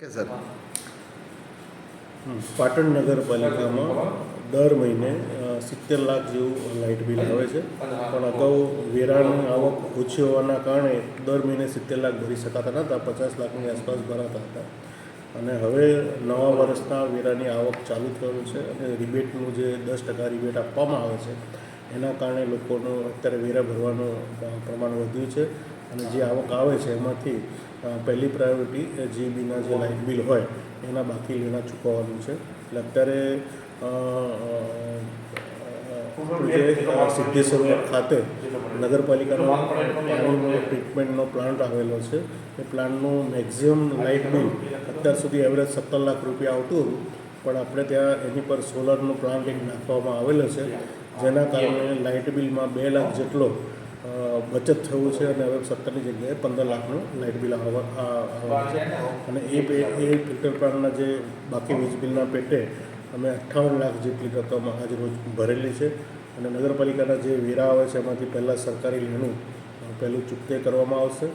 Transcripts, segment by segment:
કે સર. પાટણ નગરપાલિકામાં દર મહિને સિત્તેર લાખ જેવું લાઇટ બિલ આવે છે. પણ અગાઉ વેરાની આવક ઓછી હોવાના કારણે દર મહિને સિત્તેર લાખ ભરી શકાતા નહોતા પચાસ લાખની આસપાસ ભરાતા હતા. અને હવે નવા વર્ષના વેરાની આવક ચાલુ થયું છે અને રિબેટનું જે દસ ટકા રિબેટ આપવામાં આવે છે, એના કારણે લોકોનું અત્યારે વેરા ભરવાનું પ્રમાણ વધ્યું છે. અને જે આવક આવે છે એમાંથી પહેલી પ્રાયોરિટી જીબીના જે લાઇટ બિલ હોય એના બાકી લેણા ચૂકવવાનું છે. એટલે અત્યારે જે સિદ્ધેશ્વર ખાતે નગરપાલિકાનો પાણીનો ટ્રીટમેન્ટનો પ્લાન્ટ આવેલો છે. એ પ્લાન્ટનું મેક્ઝિમમ લાઇટ બિલ અત્યાર સુધી એવરેજ સત્તર લાખ રૂપિયા આવતું હતું. પણ આપણે ત્યાં એની પર સોલરનો પ્લાન્ટ એક નાખવામાં આવેલો છે. જેના કારણે લાઇટ બિલમાં બે લાખ જેટલો બચત થયું છે અને હવે સત્તરની જગ્યાએ પંદર લાખનું લાઇટ બિલ આવવા છે. અને એ એ ફિલ્ટર પ્લાન્ટના જે બાકી વીજ બિલના પેટે અમે અઠ્ઠાવન લાખ જેટલી રકમ આજ રોજ ભરેલી છે. અને નગરપાલિકાના જે વેરા આવે છે, એમાંથી પહેલાં સરકારી લેણું પહેલું ચૂકતે કરવામાં આવશે.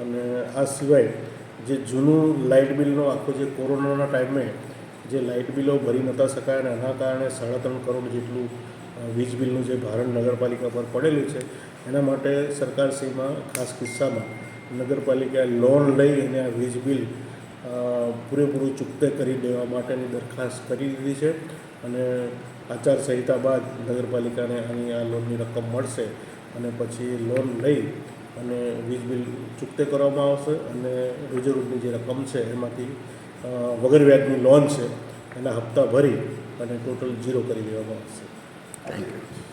અને આ સિવાય જે જૂનું લાઇટ બિલનો આખો જે કોરોનાના ટાઈમે જે લાઇટ બિલો ભરી નહોતા શકાય અને એના કારણે સાડા ત્રણ કરોડ જેટલું વીજ બિલનું જે ભારણ નગરપાલિકા પર પડેલું છે, એના માટે સરકારશ્રીમાં ખાસ કિસ્સામાં નગરપાલિકાએ લોન લઈ અને આ વીજ બિલ પૂરેપૂરું ચૂકતે કરી દેવા માટેની દરખાસ્ત કરી દીધી છે અને આચારસંહિતા બાદ નગરપાલિકાને આની આ લોનની રકમ મળશે અને પછી લોન લઈ અને વીજ બિલ ચૂકતે કરવામાં આવશે અને રોજેરોજની જે રકમ છે એમાંથી વગર વ્યાજની લોન છે એના હપ્તા ભરી અને ટોટલ ઝીરો કરી દેવામાં આવશે. Thank you.